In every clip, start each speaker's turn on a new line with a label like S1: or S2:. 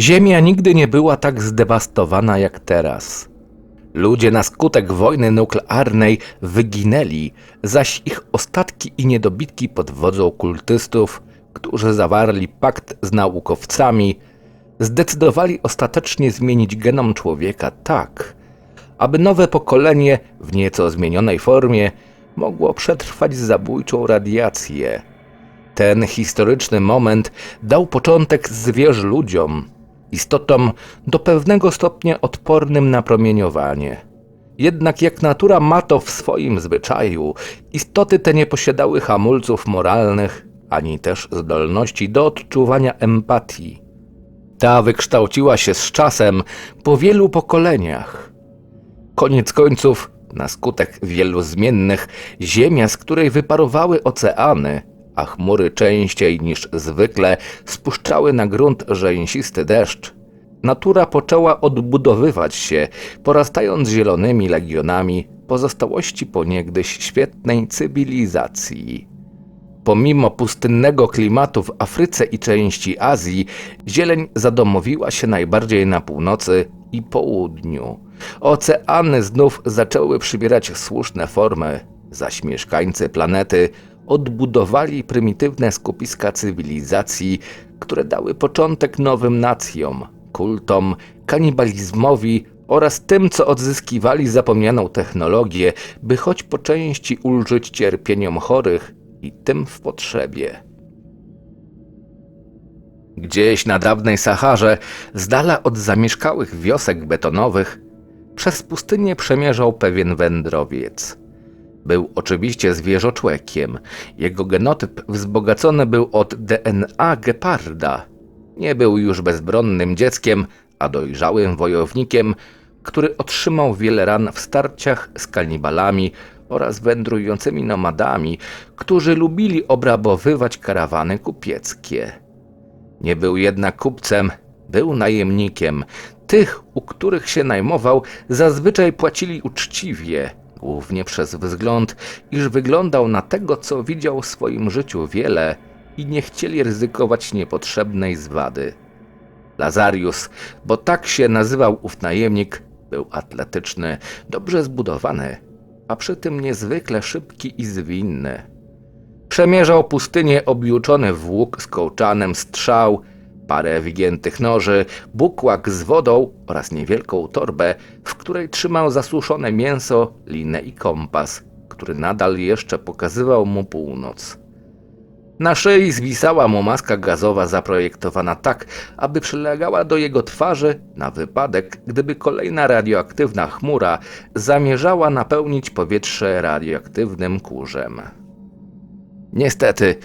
S1: Ziemia nigdy nie była tak zdewastowana jak teraz. Ludzie na skutek wojny nuklearnej wyginęli, zaś ich ostatki i niedobitki pod wodzą kultystów, którzy zawarli pakt z naukowcami, zdecydowali ostatecznie zmienić genom człowieka tak, aby nowe pokolenie w nieco zmienionej formie mogło przetrwać zabójczą radiację. Ten historyczny moment dał początek zwierz ludziom, istotom do pewnego stopnia odpornym na promieniowanie. Jednak jak natura ma to w swoim zwyczaju, istoty te nie posiadały hamulców moralnych, ani też zdolności do odczuwania empatii. Ta wykształciła się z czasem po wielu pokoleniach. Koniec końców, na skutek wielu zmiennych, ziemia, z której wyparowały oceany, a chmury częściej niż zwykle spuszczały na grunt rzęsisty deszcz, natura poczęła odbudowywać się, porastając zielonymi legionami pozostałości poniegdyś świetnej cywilizacji. Pomimo pustynnego klimatu w Afryce i części Azji, zieleń zadomowiła się najbardziej na północy i południu. Oceany znów zaczęły przybierać słuszne formy, zaś mieszkańcy planety odbudowali prymitywne skupiska cywilizacji, które dały początek nowym nacjom, kultom, kanibalizmowi oraz tym, co odzyskiwali zapomnianą technologię, by choć po części ulżyć cierpieniom chorych i tym w potrzebie. Gdzieś na dawnej Saharze, z dala od zamieszkałych wiosek betonowych, przez pustynię przemierzał pewien wędrowiec. Był oczywiście zwierzoczłekiem. Jego genotyp wzbogacony był od DNA geparda. Nie był już bezbronnym dzieckiem, a dojrzałym wojownikiem, który otrzymał wiele ran w starciach z kanibalami oraz wędrującymi nomadami, którzy lubili obrabowywać karawany kupieckie. Nie był jednak kupcem, był najemnikiem. Tych, u których się najmował, zazwyczaj płacili uczciwie, głównie przez wzgląd, iż wyglądał na tego, co widział w swoim życiu wiele i nie chcieli ryzykować niepotrzebnej zwady. Lazarius, bo tak się nazywał ów najemnik, był atletyczny, dobrze zbudowany, a przy tym niezwykle szybki i zwinny. Przemierzał pustynię objuczony w łuk z kołczanem strzał, parę wygiętych noży, bukłak z wodą oraz niewielką torbę, w której trzymał zasuszone mięso, linę i kompas, który nadal jeszcze pokazywał mu północ. Na szyi zwisała mu maska gazowa zaprojektowana tak, aby przylegała do jego twarzy na wypadek, gdyby kolejna radioaktywna chmura zamierzała napełnić powietrze radioaktywnym kurzem. Niestety,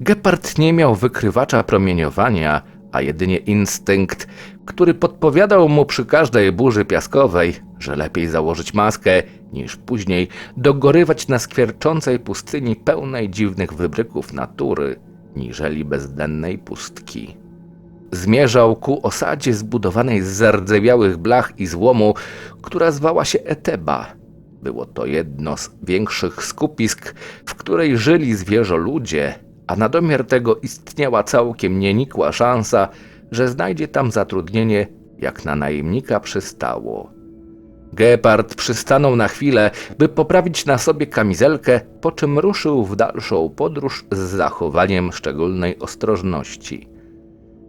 S1: Gepard nie miał wykrywacza promieniowania, a jedynie instynkt, który podpowiadał mu przy każdej burzy piaskowej, że lepiej założyć maskę, niż później dogorywać na skwierczącej pustyni pełnej dziwnych wybryków natury, niżeli bezdennej pustki. Zmierzał ku osadzie zbudowanej z zardzewiałych blach i złomu, która zwała się Eteba. Było to jedno z większych skupisk, w której żyli zwierzoludzie, a na domiar tego istniała całkiem nienikła szansa, że znajdzie tam zatrudnienie, jak na najemnika przystało. Gepard przystanął na chwilę, by poprawić na sobie kamizelkę, po czym ruszył w dalszą podróż z zachowaniem szczególnej ostrożności.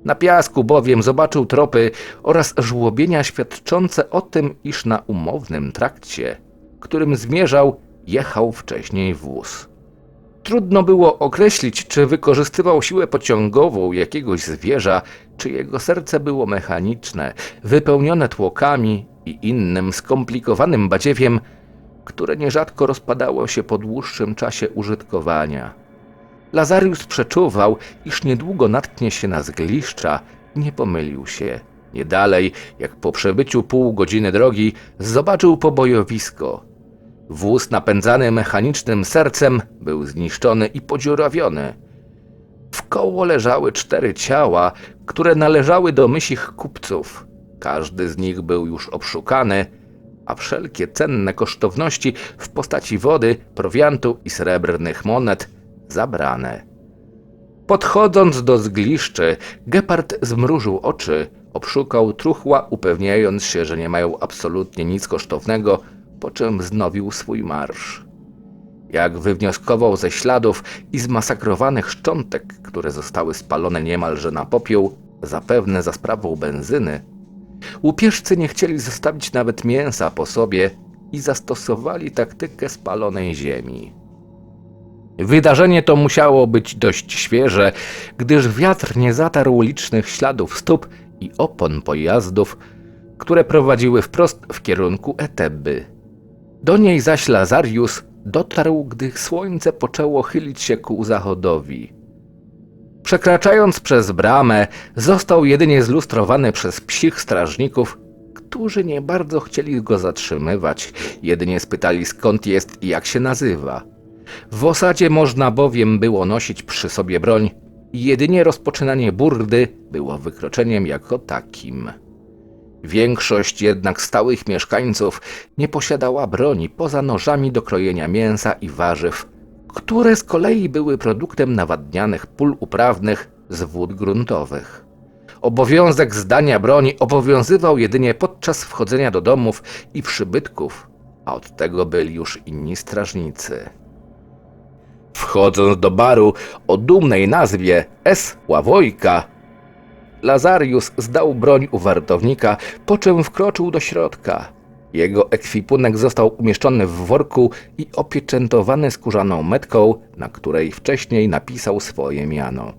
S1: Na piasku bowiem zobaczył tropy oraz żłobienia świadczące o tym, iż na umownym trakcie, którym zmierzał, jechał wcześniej wóz. Trudno było określić, czy wykorzystywał siłę pociągową jakiegoś zwierza, czy jego serce było mechaniczne, wypełnione tłokami i innym skomplikowanym badziewiem, które nierzadko rozpadało się po dłuższym czasie użytkowania. Lazarius przeczuwał, iż niedługo natknie się na zgliszcza nie pomylił się. Nie dalej, jak po przebyciu pół godziny drogi, zobaczył pobojowisko. Wóz napędzany mechanicznym sercem był zniszczony i podziurawiony. W koło leżały cztery ciała, które należały do mysich kupców. Każdy z nich był już obszukany, a wszelkie cenne kosztowności w postaci wody, prowiantu i srebrnych monet zabrane. Podchodząc do zgliszczy, Gepard zmrużył oczy, obszukał truchła, upewniając się, że nie mają absolutnie nic kosztownego, po czym wznowił swój marsz. Jak wywnioskował ze śladów i zmasakrowanych szczątek, które zostały spalone niemalże na popiół, zapewne za sprawą benzyny, łupieżcy nie chcieli zostawić nawet mięsa po sobie i zastosowali taktykę spalonej ziemi. Wydarzenie to musiało być dość świeże, gdyż wiatr nie zatarł licznych śladów stóp i opon pojazdów, które prowadziły wprost w kierunku Eteby. Do niej zaś Lazarius dotarł, gdy słońce poczęło chylić się ku zachodowi. Przekraczając przez bramę, został jedynie zlustrowany przez psich strażników, którzy nie bardzo chcieli go zatrzymywać, jedynie spytali skąd jest i jak się nazywa. W osadzie można bowiem było nosić przy sobie broń jedynie rozpoczynanie burdy było wykroczeniem jako takim. Większość jednak stałych mieszkańców nie posiadała broni poza nożami do krojenia mięsa i warzyw, które z kolei były produktem nawadnianych pól uprawnych z wód gruntowych. Obowiązek zdania broni obowiązywał jedynie podczas wchodzenia do domów i przybytków, a od tego byli już inni strażnicy. Wchodząc do baru o dumnej nazwie S. Ławojka, Lazarius zdał broń u wartownika, po czym wkroczył do środka. Jego ekwipunek został umieszczony w worku i opieczętowany skórzaną metką, na której wcześniej napisał swoje miano.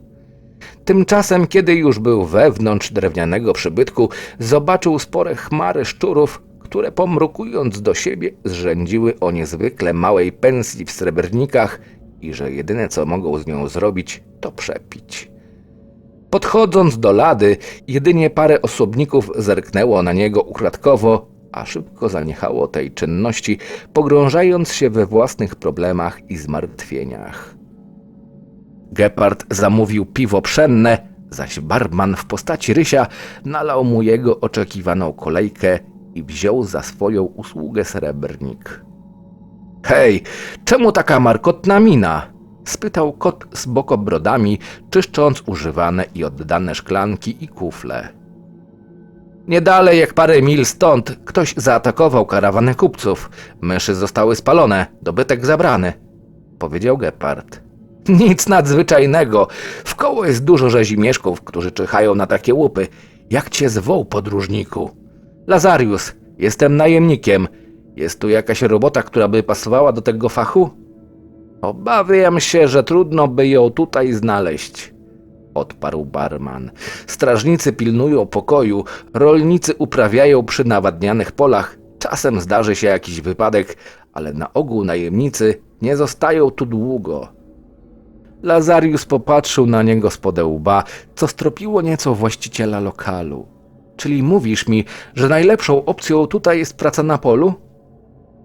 S1: Tymczasem, kiedy już był wewnątrz drewnianego przybytku, zobaczył spore chmary szczurów, które pomrukując do siebie zrzędziły o niezwykle małej pensji w srebrnikach i że jedyne co mogą z nią zrobić, to przepić. Podchodząc do lady, jedynie parę osobników zerknęło na niego ukradkowo, a szybko zaniechało tej czynności, pogrążając się we własnych problemach i zmartwieniach. Gepard zamówił piwo pszenne, zaś barman w postaci Rysia nalał mu jego oczekiwaną kolejkę i wziął za swoją usługę srebrnik. Hej, czemu taka markotna mina? Spytał kot z bokobrodami, czyszcząc używane i oddane szklanki i kufle. Nie dalej jak parę mil stąd ktoś zaatakował karawanę kupców. Myszy zostały spalone, dobytek zabrany, powiedział Gepard. Nic nadzwyczajnego. W koło jest dużo rzezimieszków, którzy czyhają na takie łupy. Jak cię zwoł, podróżniku? Lazarius, jestem najemnikiem. Jest tu jakaś robota, która by pasowała do tego fachu? Obawiam się, że trudno by ją tutaj znaleźć, odparł barman. Strażnicy pilnują pokoju, rolnicy uprawiają przy nawadnianych polach. Czasem zdarzy się jakiś wypadek, ale na ogół najemnicy nie zostają tu długo. Lazarius popatrzył na niego spod łba, co stropiło nieco właściciela lokalu. Czyli mówisz mi, że najlepszą opcją tutaj jest praca na polu?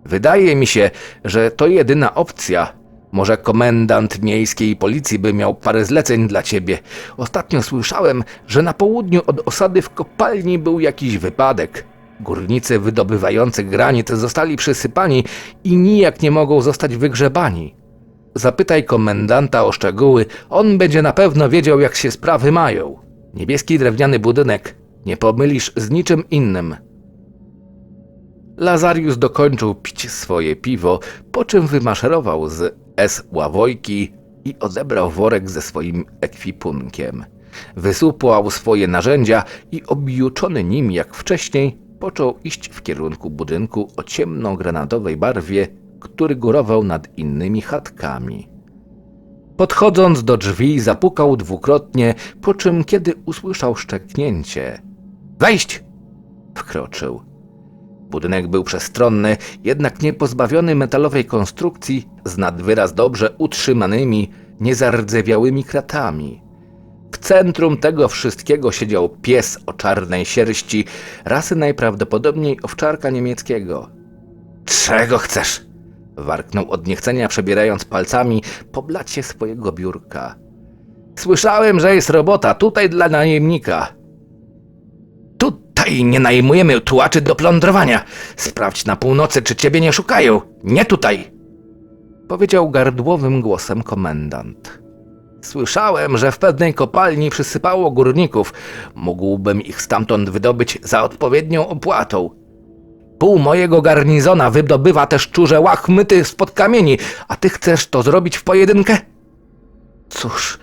S1: Wydaje mi się, że to jedyna opcja. Może komendant miejskiej policji by miał parę zleceń dla ciebie. Ostatnio słyszałem, że na południu od osady w kopalni był jakiś wypadek. Górnicy wydobywający granit zostali przysypani i nijak nie mogą zostać wygrzebani. Zapytaj komendanta o szczegóły, on będzie na pewno wiedział, jak się sprawy mają. Niebieski drewniany budynek, nie pomylisz z niczym innym. Lazarius dokończył pić swoje piwo, po czym wymaszerował z S. Ławojki i odebrał worek ze swoim ekwipunkiem. Wysupłał swoje narzędzia i objuczony nim jak wcześniej, począł iść w kierunku budynku o ciemno-granatowej barwie, który górował nad innymi chatkami. Podchodząc do drzwi, zapukał dwukrotnie, po czym, kiedy usłyszał szczeknięcie, Wejść! Wkroczył. Budynek był przestronny, jednak nie pozbawiony metalowej konstrukcji z nadwyraz dobrze utrzymanymi, niezardzewiałymi kratami. W centrum tego wszystkiego siedział pies o czarnej sierści, rasy najprawdopodobniej owczarka niemieckiego. Czego chcesz? Warknął od niechcenia, przebierając palcami po blacie swojego biurka. Słyszałem, że jest robota tutaj dla najemnika. Tutaj nie najmujemy tułaczy do plądrowania. Sprawdź na północy, czy ciebie nie szukają. Nie tutaj! Powiedział gardłowym głosem komendant. Słyszałem, że w pewnej kopalni przysypało górników. Mógłbym ich stamtąd wydobyć za odpowiednią opłatą. Pół mojego garnizona wydobywa też szczurze łachmyty spod kamieni, a ty chcesz to zrobić w pojedynkę? Cóż,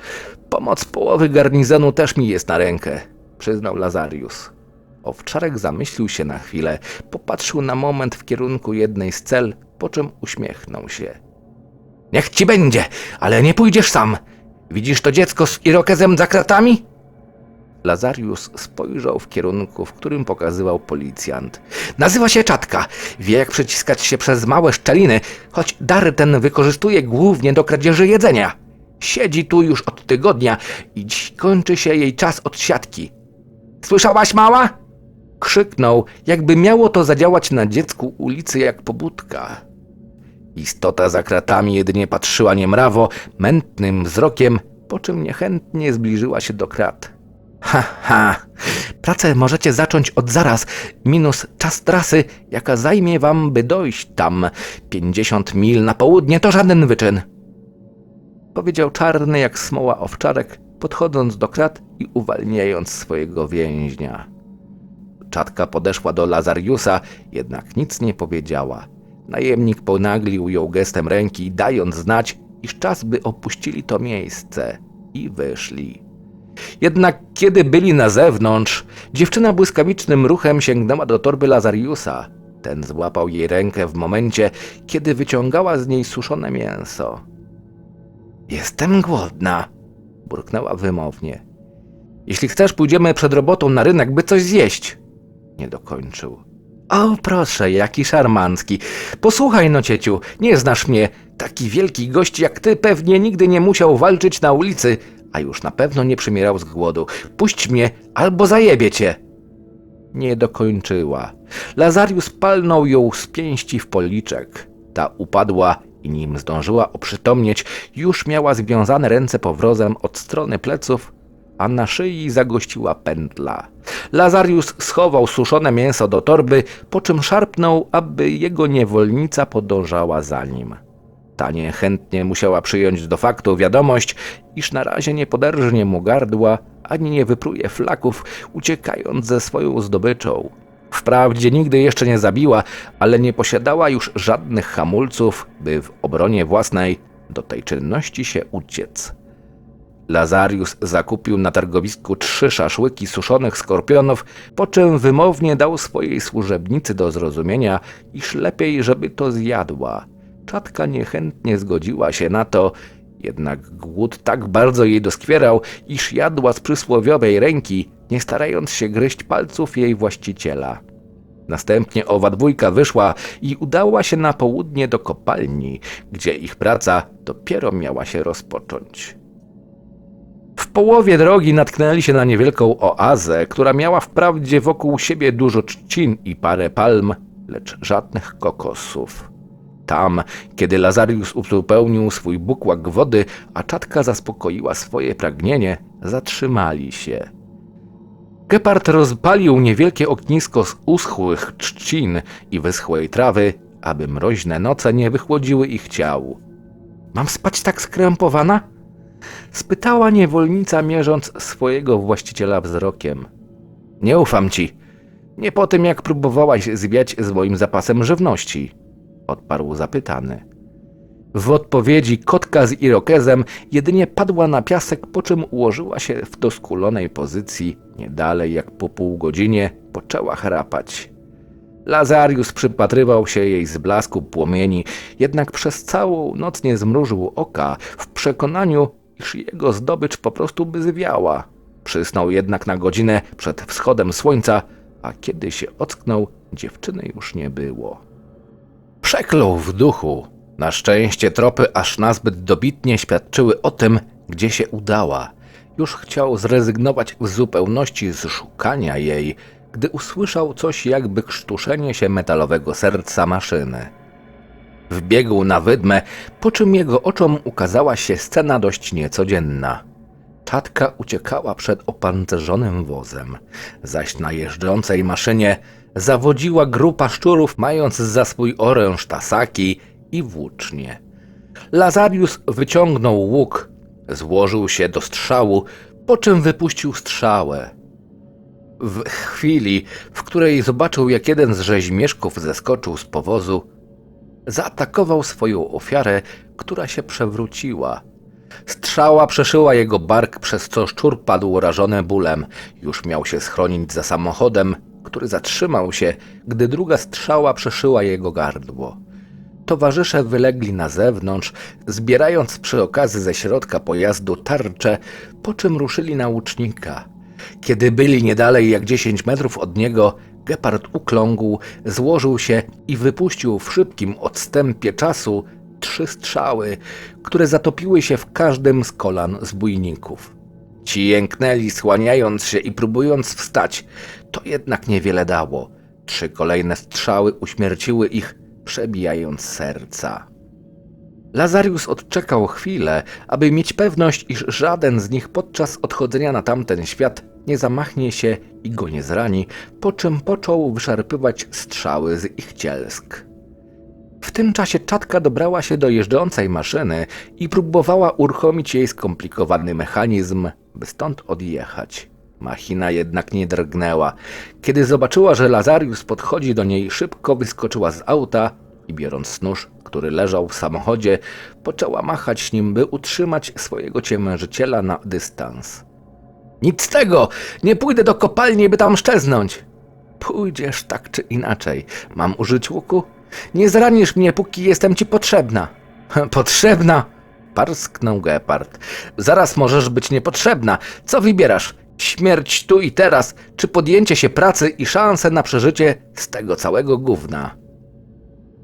S1: pomoc połowy garnizonu też mi jest na rękę, przyznał Lazarius. Owczarek zamyślił się na chwilę, popatrzył na moment w kierunku jednej z cel, po czym uśmiechnął się. Niech ci będzie, ale nie pójdziesz sam. Widzisz to dziecko z irokezem za kratami? Lazarius spojrzał w kierunku, w którym pokazywał policjant. Nazywa się Czatka. Wie, jak przeciskać się przez małe szczeliny, choć dar ten wykorzystuje głównie do kradzieży jedzenia. Siedzi tu już od tygodnia i dziś kończy się jej czas od siatki. Słyszałaś, mała? Krzyknął, jakby miało to zadziałać na dziecku ulicy jak pobudka. Istota za kratami jedynie patrzyła niemrawo, mętnym wzrokiem, po czym niechętnie zbliżyła się do krat. Ha, ha, pracę możecie zacząć od zaraz, minus czas trasy, jaka zajmie wam, by dojść tam. Pięćdziesiąt mil na południe to żaden wyczyn. Powiedział czarny jak smoła owczarek, podchodząc do krat i uwalniając swojego więźnia. Czatka podeszła do Lazariusa, jednak nic nie powiedziała. Najemnik ponaglił ją gestem ręki, dając znać, iż czas by opuścili to miejsce i wyszli. Jednak kiedy byli na zewnątrz, dziewczyna błyskawicznym ruchem sięgnęła do torby Lazariusa. Ten złapał jej rękę w momencie, kiedy wyciągała z niej suszone mięso. Jestem głodna, burknęła wymownie. Jeśli chcesz, pójdziemy przed robotą na rynek, by coś zjeść. Nie dokończył. O, proszę, jaki szarmancki. Posłuchaj, no cieciu, nie znasz mnie. Taki wielki gość jak ty pewnie nigdy nie musiał walczyć na ulicy, a już na pewno nie przymierał z głodu. Puść mnie, albo zajebie cię. Nie dokończyła. Lazarius palnął ją z pięści w policzek. Ta upadła i nim zdążyła oprzytomnieć, już miała związane ręce powrozem od strony pleców, a na szyi zagościła pętla. Lazarius schował suszone mięso do torby, po czym szarpnął, aby jego niewolnica podążała za nim. Ta niechętnie musiała przyjąć do faktu wiadomość, iż na razie nie poderżnie mu gardła, ani nie wypruje flaków, uciekając ze swoją zdobyczą. Wprawdzie nigdy jeszcze nie zabiła, ale nie posiadała już żadnych hamulców, by w obronie własnej do tej czynności się uciec. Lazarius zakupił na targowisku trzy szaszłyki suszonych skorpionów, po czym wymownie dał swojej służebnicy do zrozumienia, iż lepiej, żeby to zjadła. Czatka niechętnie zgodziła się na to, jednak głód tak bardzo jej doskwierał, iż jadła z przysłowiowej ręki, nie starając się gryźć palców jej właściciela. Następnie owa dwójka wyszła i udała się na południe do kopalni, gdzie ich praca dopiero miała się rozpocząć. Połowie drogi natknęli się na niewielką oazę, która miała wprawdzie wokół siebie dużo trzcin i parę palm, lecz żadnych kokosów. Tam, kiedy Lazarius uzupełnił swój bukłak wody, a czatka zaspokoiła swoje pragnienie, zatrzymali się. Gepard rozpalił niewielkie ognisko z uschłych trzcin i wyschłej trawy, aby mroźne noce nie wychłodziły ich ciał. Mam spać tak skrępowana? Spytała niewolnica, mierząc swojego właściciela wzrokiem. Nie ufam ci. Nie po tym, jak próbowałaś zwiać z moim zapasem żywności, odparł zapytany. W odpowiedzi kotka z irokezem jedynie padła na piasek, po czym ułożyła się w doskulonej pozycji. Nie dalej jak po pół godzinie poczęła chrapać. Lazarius przypatrywał się jej z blasku płomieni, jednak przez całą noc nie zmrużył oka w przekonaniu, iż jego zdobycz po prostu by zwiała. Przysnął jednak na godzinę przed wschodem słońca, a kiedy się ocknął, dziewczyny już nie było. Przeklął w duchu. Na szczęście tropy aż nazbyt dobitnie świadczyły o tym, gdzie się udała. Już chciał zrezygnować w zupełności z szukania jej, gdy usłyszał coś jakby krztuszenie się metalowego serca maszyny. Wbiegł na wydmę, po czym jego oczom ukazała się scena dość niecodzienna. Czatka uciekała przed opancerzonym wozem, zaś na jeżdżącej maszynie zawodziła grupa szczurów, mając za swój oręż tasaki i włócznie. Lazarius wyciągnął łuk, Złożył się do strzału, po czym wypuścił strzałę. W chwili, w której zobaczył, jak jeden z rzeźmieszków zeskoczył z powozu, zaatakował swoją ofiarę, która się przewróciła. Strzała przeszyła jego bark, przez co szczur padł rażony bólem. Już miał się schronić za samochodem, który zatrzymał się, gdy druga strzała przeszyła jego gardło. Towarzysze wylegli na zewnątrz, zbierając przy okazji ze środka pojazdu tarcze, po czym ruszyli na łucznika. Kiedy byli nie dalej jak 10 metrów od niego, gepard ukląkł, złożył się i wypuścił w szybkim odstępie czasu trzy strzały, które zatopiły się w każdym z kolan zbójników. Ci jęknęli, słaniając się i próbując wstać. To jednak niewiele dało. Trzy kolejne strzały uśmierciły ich, przebijając serca. Lazarius odczekał chwilę, aby mieć pewność, iż żaden z nich podczas odchodzenia na tamten świat nie zamachnie się i go nie zrani, po czym począł wyszarpywać strzały z ich cielsk. W tym czasie czatka dobrała się do jeżdżącej maszyny i próbowała uruchomić jej skomplikowany mechanizm, by stąd odjechać. Machina jednak nie drgnęła. Kiedy zobaczyła, że Lazarius podchodzi do niej, szybko wyskoczyła z auta i biorąc nóż, który leżał w samochodzie, poczęła machać nim, by utrzymać swojego ciemiężyciela na dystans. Nic z tego! Nie pójdę do kopalni, by tam szczeznąć! Pójdziesz tak czy inaczej. Mam użyć łuku? Nie zranisz mnie, póki jestem ci potrzebna. Potrzebna? Parsknął Gepard. Zaraz możesz być niepotrzebna. Co wybierasz? Śmierć tu i teraz, czy podjęcie się pracy i szanse na przeżycie z tego całego gówna?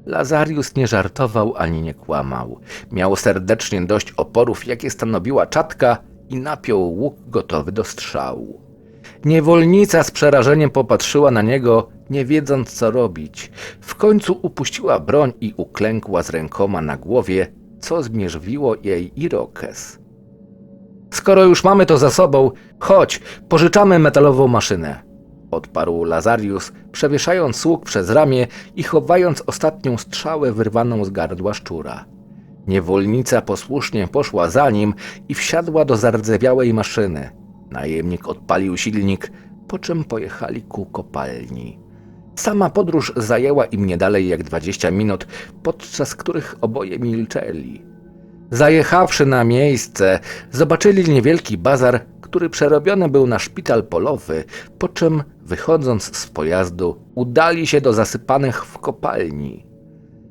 S1: Lazarius nie żartował ani nie kłamał. Miał serdecznie dość oporów, jakie stanowiła czatka i napiął łuk gotowy do strzału. Niewolnica z przerażeniem popatrzyła na niego, nie wiedząc co robić. W końcu upuściła broń i uklękła z rękoma na głowie, co zmierzwiło jej irokes. Skoro już mamy to za sobą, chodź, pożyczamy metalową maszynę. Odparł Lazarius, przewieszając łuk przez ramię i chowając ostatnią strzałę wyrwaną z gardła szczura. Niewolnica posłusznie poszła za nim i wsiadła do zardzewiałej maszyny. Najemnik odpalił silnik, po czym pojechali ku kopalni. Sama podróż zajęła im nie dalej jak 20 minut, podczas których oboje milczeli. Zajechawszy na miejsce, zobaczyli niewielki bazar, który przerobiony był na szpital polowy, po czym, wychodząc z pojazdu, udali się do zasypanych w kopalni.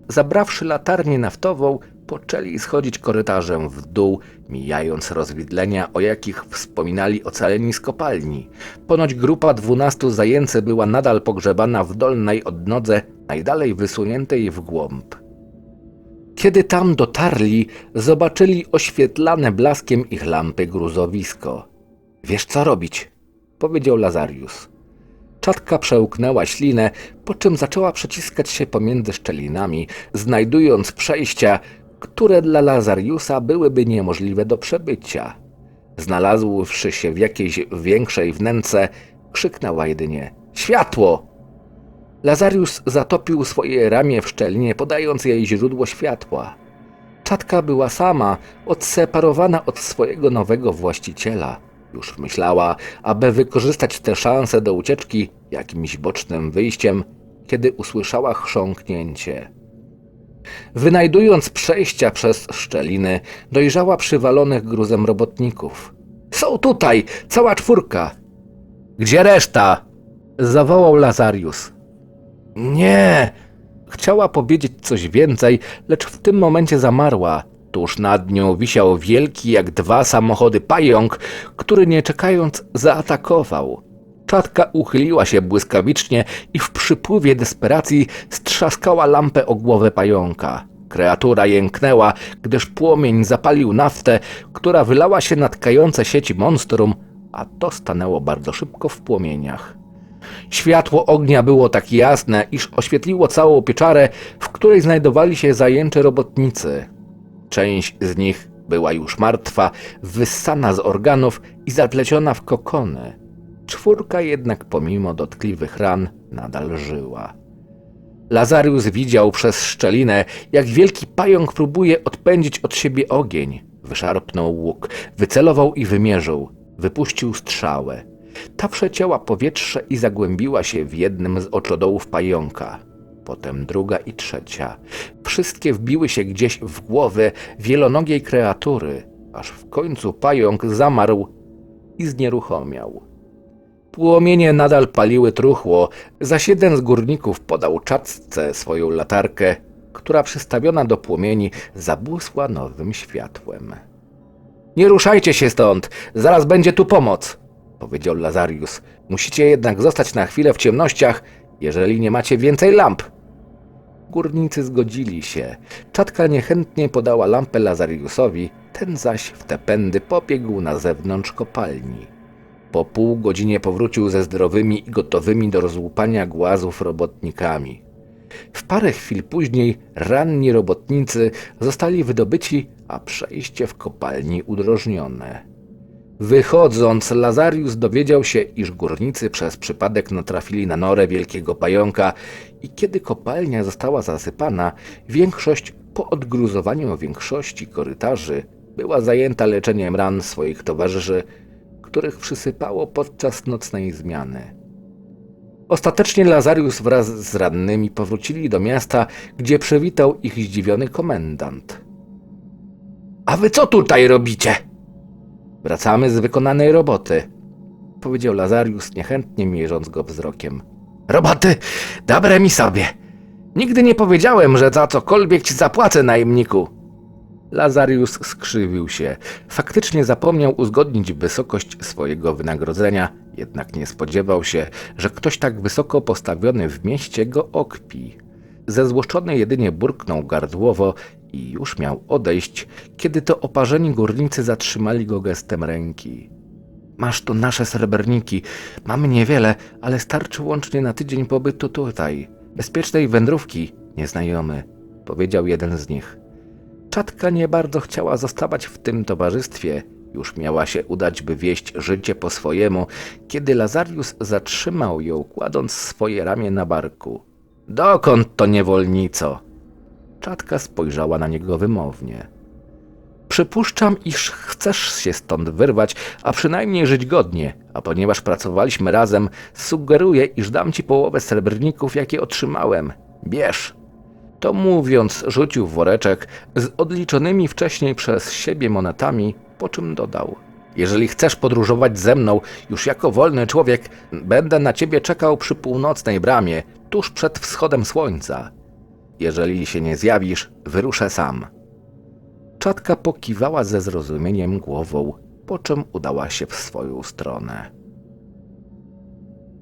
S1: Zabrawszy latarnię naftową, poczęli schodzić korytarzem w dół, mijając rozwidlenia, o jakich wspominali ocaleni z kopalni. Ponoć grupa dwunastu zajęcy była nadal pogrzebana w dolnej odnodze, najdalej wysuniętej w głąb. Kiedy tam dotarli, zobaczyli oświetlane blaskiem ich lampy gruzowisko. Wiesz co robić, powiedział Lazarius. Czatka przełknęła ślinę, po czym zaczęła przeciskać się pomiędzy szczelinami, znajdując przejścia, które dla Lazariusa byłyby niemożliwe do przebycia. Znalazłszy się w jakiejś większej wnęce, krzyknęła jedynie: Światło! Lazarius zatopił swoje ramię w szczelinie, podając jej źródło światła. Czatka była sama, odseparowana od swojego nowego właściciela. Już myślała, aby wykorzystać tę szansę do ucieczki jakimś bocznym wyjściem, kiedy usłyszała chrząknięcie. Wynajdując przejścia przez szczeliny, dojrzała przywalonych gruzem robotników. Są tutaj, cała czwórka. Gdzie reszta? zawołał Lazarius. Nie! Chciała powiedzieć coś więcej, lecz w tym momencie zamarła. Tuż nad nią wisiał wielki jak dwa samochody pająk, który nie czekając zaatakował. Czatka uchyliła się błyskawicznie i w przypływie desperacji strzaskała lampę o głowę pająka. Kreatura jęknęła, gdyż płomień zapalił naftę, która wylała się na tkające sieci monstrum, a to stanęło bardzo szybko w płomieniach. Światło ognia było tak jasne, iż oświetliło całą pieczarę, w której znajdowali się zajęczy robotnicy. Część z nich była już martwa, wyssana z organów i zapleciona w kokony. Czwórka jednak pomimo dotkliwych ran nadal żyła. Lazarius widział przez szczelinę, jak wielki pająk próbuje odpędzić od siebie ogień. Wyszarpnął łuk, wycelował i wymierzył. Wypuścił strzałę. Ta przecięła powietrze i zagłębiła się w jednym z oczodołów pająka. Potem druga i trzecia. Wszystkie wbiły się gdzieś w głowę wielonogiej kreatury, aż w końcu pająk zamarł i znieruchomiał. Płomienie nadal paliły truchło, zaś jeden z górników podał czapce swoją latarkę, która przystawiona do płomieni zabłysła nowym światłem. Nie ruszajcie się stąd, zaraz będzie tu pomoc, powiedział Lazarius. Musicie jednak zostać na chwilę w ciemnościach, jeżeli nie macie więcej lamp. Górnicy zgodzili się. Czatka niechętnie podała lampę Lazariusowi, ten zaś w te pędy pobiegł na zewnątrz kopalni. Po pół godzinie powrócił ze zdrowymi i gotowymi do rozłupania głazów robotnikami. W parę chwil później ranni robotnicy zostali wydobyci, a przejście w kopalni udrożnione. Wychodząc, Lazarius dowiedział się, iż górnicy przez przypadek natrafili na norę wielkiego pająka i kiedy kopalnia została zasypana, większość po odgruzowaniu większości korytarzy była zajęta leczeniem ran swoich towarzyszy, których przysypało podczas nocnej zmiany. Ostatecznie Lazarius wraz z rannymi powrócili do miasta, gdzie przywitał ich zdziwiony komendant. A wy co tutaj robicie? Wracamy z wykonanej roboty, powiedział Lazarius niechętnie mierząc go wzrokiem. Roboty, dobre mi sobie. Nigdy nie powiedziałem, że za cokolwiek ci zapłacę, najemniku. Lazarius skrzywił się. Faktycznie zapomniał uzgodnić wysokość swojego wynagrodzenia, jednak nie spodziewał się, że ktoś tak wysoko postawiony w mieście go okpi. Zezłoszczony jedynie burknął gardłowo i już miał odejść, kiedy to oparzeni górnicy zatrzymali go gestem ręki. Masz tu nasze srebrniki. Mamy niewiele, ale starczy łącznie na tydzień pobytu tutaj. Bezpiecznej wędrówki, nieznajomy, powiedział jeden z nich. Czatka nie bardzo chciała zostawać w tym towarzystwie. Już miała się udać, by wieść życie po swojemu, kiedy Lazarius zatrzymał ją, kładąc swoje ramię na barku. Dokąd to niewolnico? Czatka spojrzała na niego wymownie. Przypuszczam, iż chcesz się stąd wyrwać, a przynajmniej żyć godnie, a ponieważ pracowaliśmy razem, sugeruję, iż dam ci połowę srebrników, jakie otrzymałem. Bierz. To mówiąc, rzucił woreczek z odliczonymi wcześniej przez siebie monetami, po czym dodał. Jeżeli chcesz podróżować ze mną, już jako wolny człowiek, będę na ciebie czekał przy północnej bramie, tuż przed wschodem słońca. Jeżeli się nie zjawisz, wyruszę sam. Czatka pokiwała ze zrozumieniem głową, po czym udała się w swoją stronę.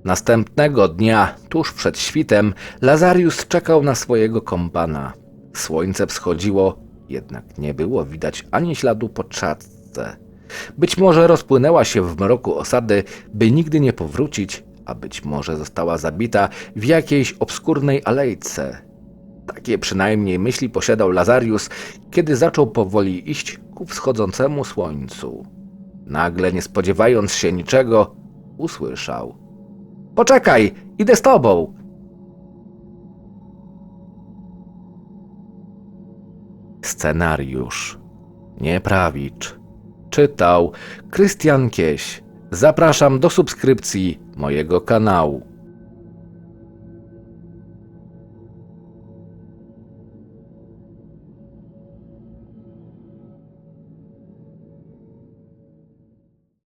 S1: Następnego dnia, tuż przed świtem, Lazarius czekał na swojego kompana. Słońce wschodziło, jednak nie było widać ani śladu po czatce. Być może rozpłynęła się w mroku osady, by nigdy nie powrócić, a być może została zabita w jakiejś obskurnej alejce. Takie przynajmniej myśli posiadał Lazarius, kiedy zaczął powoli iść ku wschodzącemu słońcu. Nagle, nie spodziewając się niczego, usłyszał: Poczekaj, idę z tobą! Scenariusz Nieprawicz Czytał Krystian Kieś. Zapraszam do subskrypcji mojego kanału.